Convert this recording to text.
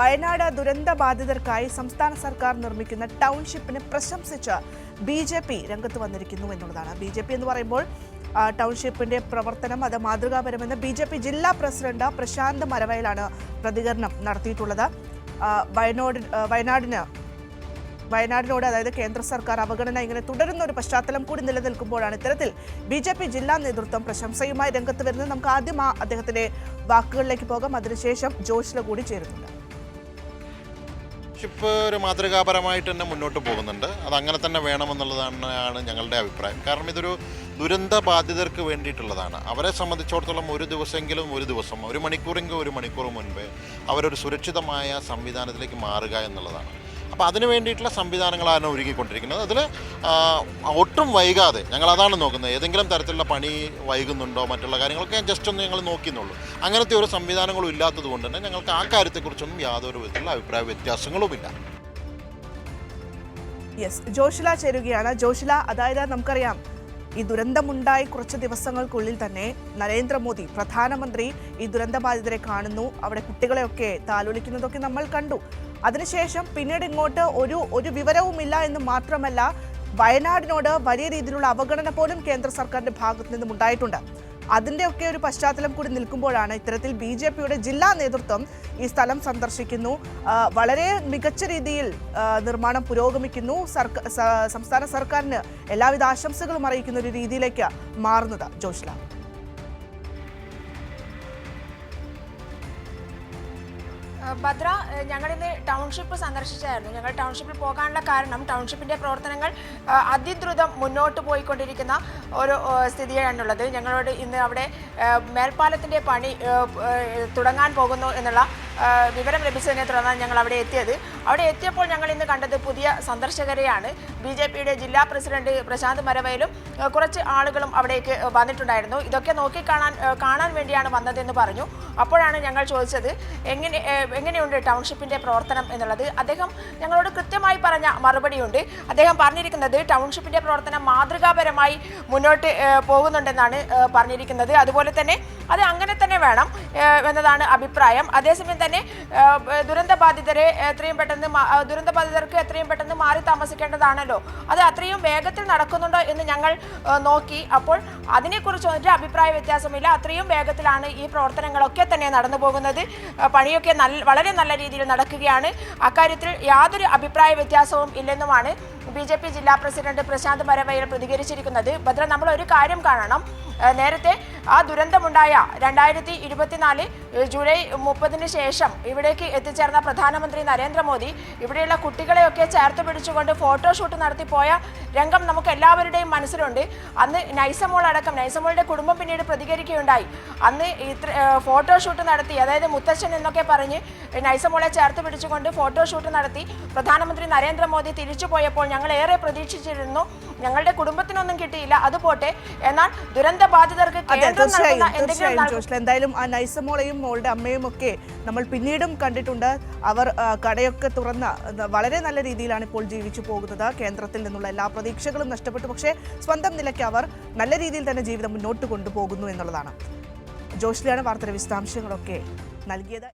വയനാട് ദുരന്ത ബാധിതർക്കായി സംസ്ഥാന സർക്കാർ നിർമ്മിക്കുന്ന ടൗൺഷിപ്പിനെ പ്രശംസിച്ച് ബി ജെ പി രംഗത്ത് വന്നിരിക്കുന്നു എന്നുള്ളതാണ്. ബി ജെ പി എന്ന് പറയുമ്പോൾ ടൗൺഷിപ്പിന്റെ പ്രവർത്തനം അത് മാതൃകാപരമെന്ന് ബി ജെ പി ജില്ലാ പ്രസിഡന്റ് പ്രശാന്ത് മരവയലാണ് പ്രതികരണം നടത്തിയിട്ടുള്ളത്. വയനാട് വയനാടിന് വയനാടിനോട് അതായത് കേന്ദ്ര സർക്കാർ അവഗണന ഇങ്ങനെ തുടരുന്ന ഒരു പശ്ചാത്തലം കൂടി നിലനിൽക്കുമ്പോഴാണ് ഇത്തരത്തിൽ ബി ജെ പി ജില്ലാ നേതൃത്വം പ്രശംസയുമായി രംഗത്ത് വരുന്നത്. നമുക്ക് ആദ്യം ആ അദ്ദേഹത്തിന്റെ വാക്കുകളിലേക്ക് പോകാം. അതിനുശേഷം ജോഷിലെ കൂടി ചേരുന്നുണ്ട്. ഷിപ്പ് ഒരു മാതൃകാപരമായിട്ട് തന്നെ മുന്നോട്ട് പോകുന്നുണ്ട്. അത് അങ്ങനെ തന്നെ വേണമെന്നുള്ളതാണ് ഞങ്ങളുടെ അഭിപ്രായം. കാരണം ഇതൊരു ദുരന്ത ബാധിതർക്ക് വേണ്ടിയിട്ടുള്ളതാണ്. അവരെ സംബന്ധിച്ചിടത്തോളം ഒരു ദിവസമെങ്കിലും ഒരു ദിവസം ഒരു മണിക്കൂറെങ്കിലും ഒരു മണിക്കൂർ മുൻപേ അവരൊരു സുരക്ഷിതമായ സംവിധാനത്തിലേക്ക് മാറുക എന്നുള്ളതാണ്. അപ്പോൾ അതിന് വേണ്ടിയിട്ടുള്ള സംവിധാനങ്ങളാണ് ഒരുക്കിക്കൊണ്ടിരിക്കുന്നത്. അതിൽ ഒട്ടും വൈകാതെ ഞങ്ങൾ അതാണ് നോക്കുന്നത്. ഏതെങ്കിലും തരത്തിലുള്ള പണി വൈകുന്നുണ്ടോ മറ്റുള്ള കാര്യങ്ങളൊക്കെ ഞാൻ ജസ്റ്റ് ഒന്ന് ഞങ്ങൾ നോക്കിയെന്നുള്ളൂ. അങ്ങനത്തെ ഒരു സംവിധാനങ്ങളും ഇല്ലാത്തത് കൊണ്ട് തന്നെ ഞങ്ങൾക്ക് ആ കാര്യത്തെക്കുറിച്ചൊന്നും യാതൊരു വിധത്തിലുള്ള അഭിപ്രായ വ്യത്യാസങ്ങളുമില്ല. യെസ് ജോഷില ചേരുകയാണ്. ജോഷില അതായത് നമുക്കറിയാം ഈ ദുരന്തമുണ്ടായി കുറച്ച് ദിവസങ്ങൾക്കുള്ളിൽ തന്നെ നരേന്ദ്രമോദി പ്രധാനമന്ത്രി ഈ ദുരന്തബാധിതരെ കാണുന്നു. അവിടെ കുട്ടികളെയൊക്കെ താലോലിക്കുന്നതൊക്കെ നമ്മൾ കണ്ടു. അതിനുശേഷം പിന്നീട് ഇങ്ങോട്ട് ഒരു ഒരു വിവരവുമില്ല എന്ന് മാത്രമല്ല വയനാടിനോട് വലിയ രീതിയിലുള്ള അവഗണന പോലും കേന്ദ്ര സർക്കാരിന്റെ ഭാഗത്തു നിന്നും ഉണ്ടായിട്ടുണ്ട്. അതിന്റെയൊക്കെ ഒരു പശ്ചാത്തലം കൂടി നിൽക്കുമ്പോഴാണ് ഇത്തരത്തിൽ ബി ജെ പിയുടെ ജില്ലാ നേതൃത്വം ഈ സ്ഥലം സന്ദർശിക്കുന്നു. വളരെ മികച്ച രീതിയിൽ നിർമ്മാണം പുരോഗമിക്കുന്നു. സംസ്ഥാന സർക്കാരിന് എല്ലാവിധ ആശംസകളും അറിയിക്കുന്ന ഒരു രീതിയിലേക്ക് മാറുന്നത് ജോഷ്ല. ഭദ്ര ഞങ്ങളിന്ന് ടൗൺഷിപ്പ് സന്ദർശിച്ചായിരുന്നു. ഞങ്ങൾ ടൗൺഷിപ്പിൽ പോകാനുള്ള കാരണം ടൗൺഷിപ്പിന്റെ പ്രവർത്തനങ്ങൾ അതിദ്രുതം മുന്നോട്ട് പോയിക്കൊണ്ടിരിക്കുന്ന ഒരു സ്ഥിതിയാണുള്ളത്. ഞങ്ങളോട് ഇന്ന് അവിടെ മേൽപ്പാലത്തിന്റെ പണി തുടങ്ങാൻ പോകുന്നു എന്നുള്ള വിവരം ലഭിച്ചതിനെ തുടർന്നാണ് ഞങ്ങൾ അവിടെ എത്തിയത്. അവിടെ എത്തിയപ്പോൾ ഞങ്ങൾ ഇന്ന് കണ്ടത് പുതിയ സന്ദർശകരെയാണ്. ബി ജെ പിയുടെ ജില്ലാ പ്രസിഡന്റ് പ്രശാന്ത് മരവയലും കുറച്ച് ആളുകളും അവിടേക്ക് വന്നിട്ടുണ്ടായിരുന്നു. ഇതൊക്കെ നോക്കിക്കാണാൻ കാണാൻ വേണ്ടിയാണ് വന്നതെന്ന് പറഞ്ഞു. അപ്പോഴാണ് ഞങ്ങൾ ചോദിച്ചത് എങ്ങനെ എങ്ങനെയുണ്ട് ടൗൺഷിപ്പിന്റെ പ്രവർത്തനം എന്നുള്ളത്? അദ്ദേഹം ഞങ്ങളോട് കൃത്യമായി പറഞ്ഞ മറുപടിയുണ്ട്. അദ്ദേഹം പറഞ്ഞിരിക്കുന്നത് ടൗൺഷിപ്പിന്റെ പ്രവർത്തനം മാതൃകാപരമായി മുന്നോട്ട് പോകുന്നുണ്ടെന്നാണ് പറഞ്ഞിരിക്കുന്നത്. അതുപോലെ തന്നെ അത് അങ്ങനെ തന്നെ വേണം എന്നതാണ് അഭിപ്രായം. അതേസമയം തന്നെ ഏഹ് ദുരന്ത ബാധിതരെ എത്രയും പെട്ടെന്ന് മാ- ദുരന്ത ബാധിതർക്ക് എത്രയും പെട്ടെന്ന് മാറി താമസിക്കേണ്ടതാണല്ലോ. അത് അത്രയും വേഗത്തിൽ നടക്കുന്നുണ്ടോ എന്ന് ഞങ്ങൾ നോക്കി. അപ്പോൾ അതിനെക്കുറിച്ച് ഒരു അഭിപ്രായ വ്യത്യാസമില്ല. അത്രയും വേഗത്തിലാണ് ഈ പ്രവർത്തനങ്ങളൊക്കെ തന്നെ നടന്നു പോകുന്നത്. പണിയൊക്കെ നല്ല വളരെ നല്ല രീതിയിൽ നടക്കുകയാണ്. അക്കാര്യത്തിൽ യാതൊരു അഭിപ്രായ വ്യത്യാസവും ഇല്ലെന്നുമാണ് ബി ജെ പി ജില്ലാ പ്രസിഡന്റ് പ്രശാന്ത് മരവയൽ പ്രതികരിച്ചിരിക്കുന്നത്. ഭദ്ര നമ്മൾ ഒരു കാര്യം കാണണം. നേരത്തെ ആ ദുരന്തമുണ്ടായ രണ്ടായിരത്തി ഇരുപത്തിനാല് ജൂലൈ മുപ്പതിന് ശേഷം ഇവിടേക്ക് എത്തിച്ചേർന്ന പ്രധാനമന്ത്രി നരേന്ദ്രമോദി ഇവിടെയുള്ള കുട്ടികളെയൊക്കെ ചേർത്ത് പിടിച്ചുകൊണ്ട് ഫോട്ടോഷൂട്ട് നടത്തിപ്പോയ പോയ രംഗം നമുക്ക് എല്ലാവരുടെയും മനസ്സിലുണ്ട്. അന്ന് നൈസമോൾ അടക്കം നൈസമോളുടെ കുടുംബം പിന്നീട് പ്രതികരിക്കുകയുണ്ടായി. അന്ന് ഇത്ര ഫോട്ടോഷൂട്ട് നടത്തി അതായത് മുത്തച്ഛൻ എന്നൊക്കെ പറഞ്ഞ് നൈസമോളെ ചേർത്ത് പിടിച്ചുകൊണ്ട് ഫോട്ടോഷൂട്ട് നടത്തി പ്രധാനമന്ത്രി നരേന്ദ്രമോദി തിരിച്ചു പോയപ്പോൾ ഞങ്ങൾ ഏറെ പ്രതീക്ഷിച്ചിരുന്നു. ഞങ്ങളുടെ കുടുംബത്തിനൊന്നും കിട്ടിയില്ല അത് പോട്ടെ. എന്നാൽ ദുരന്ത ബാധിതർക്ക് എന്തായാലും ആ നൈസമോളെയും മോളുടെ അമ്മയും ഒക്കെ നമ്മൾ പിന്നീടും കണ്ടിട്ടുണ്ട്. അവർ കടയൊക്കെ തുറന്ന വളരെ നല്ല രീതിയിലാണ് ഇപ്പോൾ ജീവിച്ചു പോകുന്നത്. കേന്ദ്രത്തിൽ നിന്നുള്ള എല്ലാ പ്രതീക്ഷകളും നഷ്ടപ്പെട്ടു. പക്ഷേ സ്വന്തം നിലയ്ക്ക് അവർ നല്ല രീതിയിൽ തന്നെ ജീവിതം മുന്നോട്ട് കൊണ്ടുപോകുന്നു എന്നുള്ളതാണ്. ജോഷ്ലിയാണ് വാർത്തയുടെ വിശദാംശങ്ങളൊക്കെ നൽകിയത്.